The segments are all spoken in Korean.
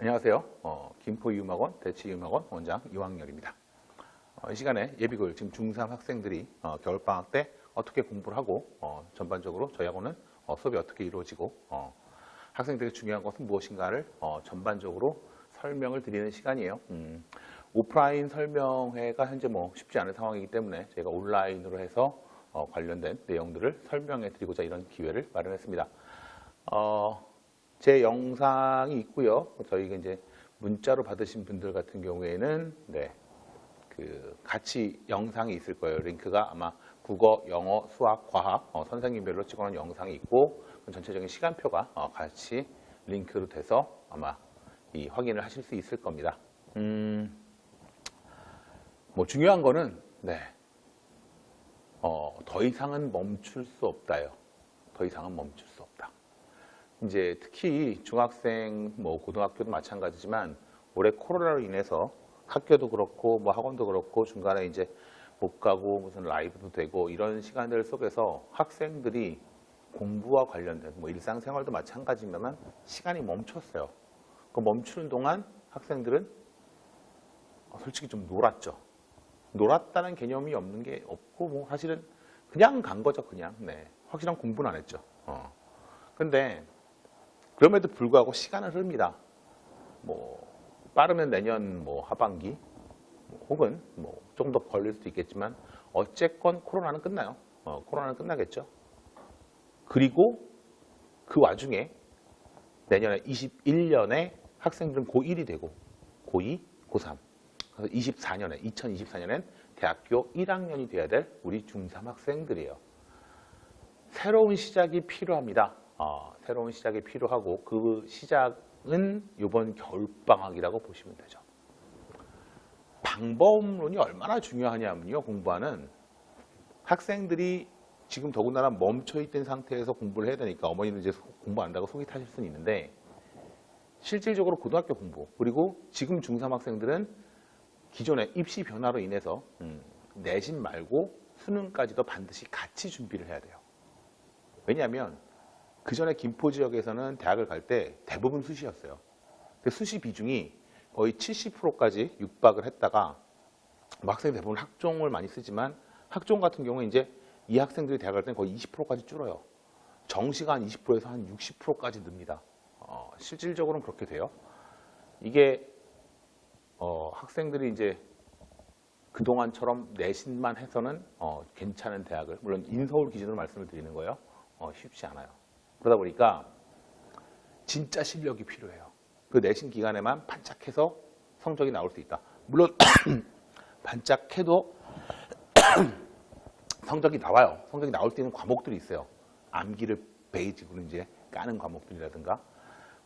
안녕하세요. 어, 김포이음학원 대치이음학원 원장 이왕열입니다. 어, 이 시간에 예비고일 지금 중3 학생들이 어, 겨울방학 때 어떻게 공부를 하고 어, 전반적으로 저희 학원은 어, 수업이 어떻게 이루어지고 어, 학생들에게 중요한 것은 무엇인가를 어, 전반적으로 설명을 드리는 시간이에요. 음, 오프라인 설명회가 현재 뭐 쉽지 않은 상황이기 때문에 저희가 온라인으로 해서 어, 관련된 내용들을 설명해 드리고자 이런 기회를 마련했습니다. 어, 제 영상이 있고요. 저희가 이제 문자로 받으신 분들 같은 경우에는 네, 그 같이 영상이 있을 거예요. 링크가 아마 국어, 영어, 수학, 과학 어, 선생님별로 찍어놓은 영상이 있고 그 전체적인 시간표가 어, 같이 링크로 돼서 아마 이 확인을 하실 수 있을 겁니다. 음, 뭐 중요한 거는 네, 어, 더 이상은 멈출 수 없다요. 더 이상은 멈출 수. 이제 특히 중학생, 뭐 고등학교도 마찬가지지만 올해 코로나로 인해서 학교도 그렇고 뭐 학원도 그렇고 중간에 이제 못 가고 무슨 라이브도 되고 이런 시간들 속에서 학생들이 공부와 관련된 뭐 일상생활도 마찬가지지만 시간이 멈췄어요. 그 멈추는 동안 학생들은 어, 솔직히 좀 놀았죠. 놀았다는 개념이 없는 게 없고 뭐 사실은 그냥 간 거죠 그냥 네 확실한 공부는 안 했죠 어. 근데 그럼에도 불구하고 시간은 흐릅니다 뭐 빠르면 내년 뭐 하반기 뭐 혹은 뭐 좀 더 걸릴 수도 있겠지만 어쨌건 코로나는 끝나요 어, 코로나는 끝나겠죠 그리고 그 와중에 내년에 21년에 학생들은 고1이 되고 고2, 고3 그래서 24년에 2024년엔 대학교 1학년이 돼야 될 우리 중3 학생들이에요. 새로운 시작이 필요합니다. 어, 새로운 시작이 필요하고 그 시작은 이번 겨울방학이라고 보시면 되죠. 방법론이 얼마나 중요하냐면요. 공부하는 학생들이 지금 더군다나 멈춰있던 상태에서 공부를 해야 되니까 어머니는 이제 공부 안 한다고 속이 타실 수는 있는데 실질적으로 고등학교 공부 그리고 지금 중3 학생들은 기존의 입시 변화로 인해서 음, 내신 말고 수능까지도 반드시 같이 준비를 해야 돼요. 왜냐하면 그 전에 김포 지역에서는 대학을 갈 때 대부분 수시였어요. 그 수시 비중이 거의 70%까지 육박을 했다가 뭐 학생이 대부분 학종을 많이 쓰지만 학종 같은 경우에 이제 이 학생들이 대학 갈 때는 거의 20%까지 줄어요. 정시가 한 20%에서 한 60%까지 늡니다. 어, 실질적으로는 그렇게 돼요. 이게 어, 학생들이 이제 그동안처럼 내신만 해서는 어, 괜찮은 대학을 물론 인서울 기준으로 말씀을 드리는 거예요. 어, 쉽지 않아요. 그러다 보니까 진짜 실력이 필요해요. 그 내신 기간에만 반짝해서 성적이 나올 수 있다. 물론 반짝해도 성적이 나와요. 성적이 나올 수 있는 과목들이 있어요. 암기를 베이직으로 이제 까는 과목들이라든가.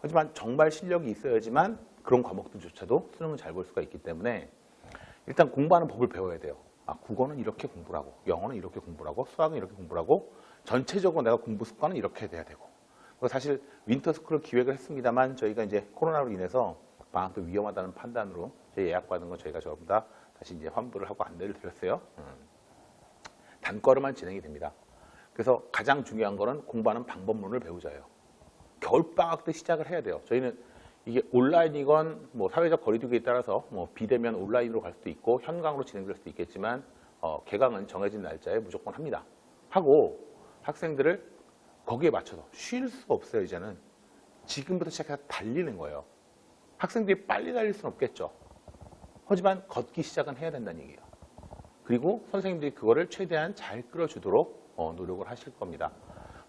하지만 정말 실력이 있어야지만 그런 과목들조차도 수능을 잘 볼 수가 있기 때문에 일단 공부하는 법을 배워야 돼요. 아, 국어는 이렇게 공부를 하고, 영어는 이렇게 공부를 하고, 수학은 이렇게 공부를 하고, 전체적으로 내가 공부 습관은 이렇게 돼야 되고. 사실 윈터스쿨을 기획을 했습니다만 저희가 이제 코로나로 인해서 방학도 위험하다는 판단으로 예약받은 거 저희가 전부 다 다시 이제 환불을 하고 안내를 드렸어요. 음. 단거로만 진행이 됩니다. 그래서 가장 중요한 거는 공부하는 방법론을 배우자예요. 겨울방학 때 시작을 해야 돼요. 저희는 이게 온라인이건 뭐 사회적 거리두기에 따라서 뭐 비대면 온라인으로 갈 수도 있고 현강으로 진행될 수도 있겠지만 어, 개강은 정해진 날짜에 무조건 합니다. 하고 학생들을 거기에 맞춰서 쉴 수 없어요 이제는 지금부터 시작해서 달리는 거예요. 학생들이 빨리 달릴 수는 없겠죠. 하지만 걷기 시작은 해야 된다는 얘기예요. 그리고 선생님들이 그거를 최대한 잘 끌어주도록 어, 노력을 하실 겁니다.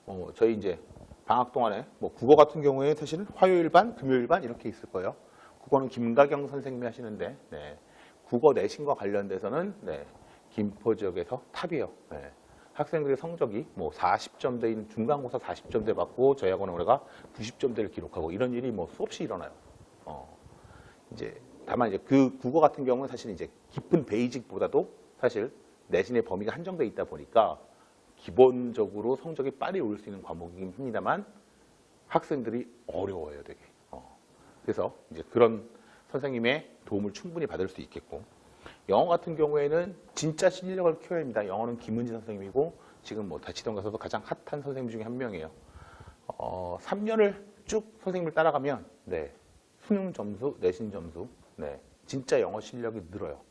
어, 저희 이제 방학 동안에 뭐 국어 같은 경우에 사실은 화요일 반, 금요일 반 이렇게 있을 거예요. 국어는 김가경 선생님이 하시는데 네, 국어 내신과 관련돼서는 네, 김포 지역에서 탑이에요. 네. 학생들의 성적이 뭐 40점대인 중간고사 40점대 받고 저희 학원은 올해가 90점대를 기록하고 이런 일이 뭐 수없이 일어나요. 어, 이제 다만 이제 그 국어 같은 경우는 사실 이제 깊은 베이직보다도 사실 내신의 범위가 한정돼 있다 보니까 기본적으로 성적이 빨리 올 수 있는 과목이긴 합니다만 학생들이 어려워요, 되게. 어. 그래서 이제 그런 선생님의 도움을 충분히 받을 수 있겠고 영어 같은 경우에는 진짜 실력을 키워야 합니다. 영어는 김은지 선생님이고 지금 뭐 대치동 가서도 가장 핫한 선생님 중에 한 명이에요. 어, 3년을 쭉 선생님을 따라가면 네, 수능 점수, 내신 점수, 네, 진짜 영어 실력이 늘어요.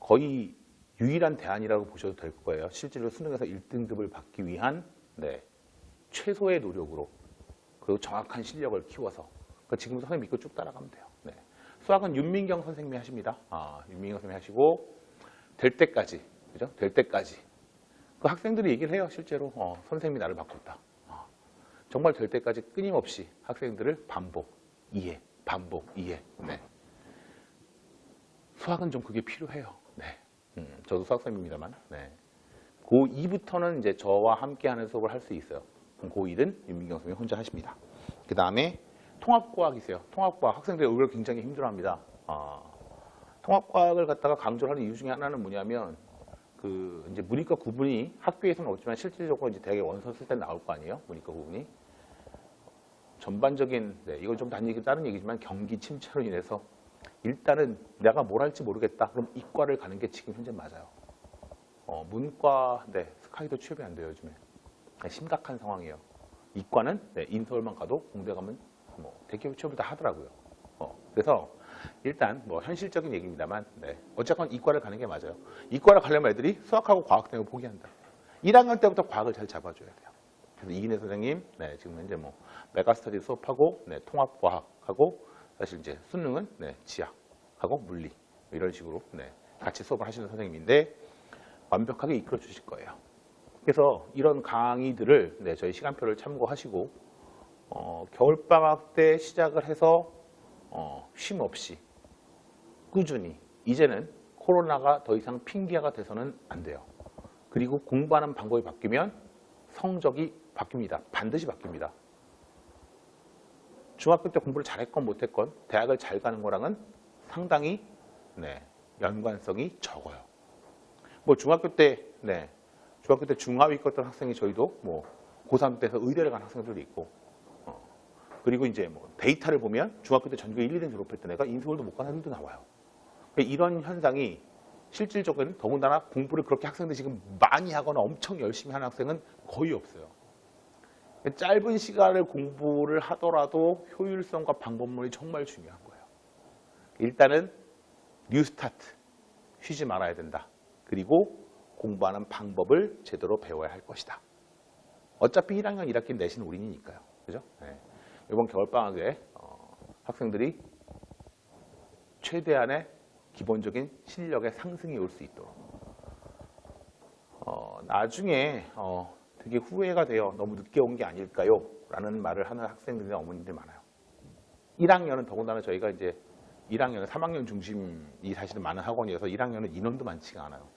거의 유일한 대안이라고 보셔도 될 거예요. 실제로 수능에서 1등급을 받기 위한 네, 최소의 노력으로 그리고 정확한 실력을 키워서 그러니까 지금부터 선생님 믿고 쭉 따라가면 돼요. 네. 수학은 윤민경 선생님이 하십니다. 아, 윤민경 선생님이 하시고 될 때까지 그죠? 될 때까지 그 학생들이 얘기를 해요. 실제로 어, 선생님이 나를 바꿨다. 어, 정말 될 때까지 끊임없이 학생들을 반복, 이해, 반복, 이해. 네. 수학은 좀 그게 필요해요. 네. 음, 저도 수학 선생님입니다만. 네. 고2부터는 이제 저와 함께 하는 수업을 할 수 있어요. 그럼 고1은 윤민경 선생님이 혼자 하십니다. 그 다음에 통합과학이세요. 통합과학 학생들이 오히려 굉장히 힘들어 합니다. 아, 통합과학을 갖다가 강조를 하는 이유 중에 하나는 뭐냐면 그 이제 문이과 구분이 학교에서는 없지만 실질적으로 이제 대학에 원서 쓸 때 나올 거 아니에요. 문이과 구분이 전반적인 네, 이건 좀 다른 얘기 다른 얘기지만 경기 침체로 인해서 일단은 내가 뭘 할지 모르겠다. 그럼 이과를 가는 게 지금 현재 맞아요. 어, 문과 네, 스카이도 취업이 안 돼요 요즘에 네, 심각한 상황이에요. 이과는 네, 인서울만 가도 공대 가면 뭐 대기업 취업을 다 하더라고요. 어, 그래서 일단 뭐 현실적인 얘기입니다만 네, 어쨌건 이과를 가는 게 맞아요. 이과를 가려면 애들이 수학하고 과학 때문에 포기한다. 1학년 때부터 과학을 잘 잡아줘야 돼요. 그래서 이인혜 선생님 네, 지금 현재 뭐 메가스터디 수업하고 네, 통합과학하고 사실 이제 수능은 네, 지학하고 물리 이런 식으로 네, 같이 수업을 하시는 선생님인데 완벽하게 이끌어 주실 거예요. 그래서 이런 강의들을 네, 저희 시간표를 참고하시고 어, 겨울방학 때 시작을 해서 어, 쉼 없이 꾸준히 이제는 코로나가 더 이상 핑계가 돼서는 안 돼요. 그리고 공부하는 방법이 바뀌면 성적이 바뀝니다. 반드시 바뀝니다. 중학교 때 공부를 잘했건 못했건 대학을 잘 가는 거랑은 상당히 네, 연관성이 적어요. 뭐 중학교 때, 네, 중학교 때 중하위권던 학생이 저희도 뭐 고3 때서 의대를 간 학생들도 있고, 어, 그리고 이제 뭐 데이터를 보면 중학교 때 전교 1, 2등 졸업했던 애가 인서울도 못간 애들도 나와요. 그러니까 이런 현상이 실질적으로는 더군다나 공부를 그렇게 학생들이 지금 많이 하거나 엄청 열심히 하는 학생은 거의 없어요. 짧은 시간을 공부를 하더라도 효율성과 방법론이 정말 중요한 거예요. 일단은 뉴 스타트, 쉬지 말아야 된다. 그리고 공부하는 방법을 제대로 배워야 할 것이다. 어차피 1학년 1학기 내신 올인이니까요. 그죠? 네. 이번 겨울방학에 어, 학생들이 최대한의 기본적인 실력의 상승이 올 수 있도록 어, 나중에 어, 되게 후회가 돼요. 너무 늦게 온 게 아닐까요? 라는 말을 하는 학생들이나 어머님들 많아요. 1학년은 더군다나 저희가 이제 1학년은 3학년 중심이 사실은 많은 학원이어서 1학년은 인원도 많지가 않아요.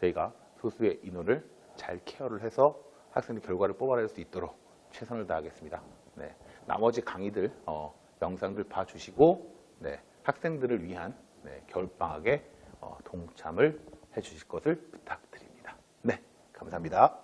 저희가 소수의 인원을 잘 케어를 해서 학생들 결과를 뽑아낼 수 있도록 최선을 다하겠습니다. 네, 나머지 강의들, 어, 영상들 봐주시고 네, 학생들을 위한 네, 겨울방학에 어, 동참을 해주실 것을 부탁드립니다. 네, 감사합니다.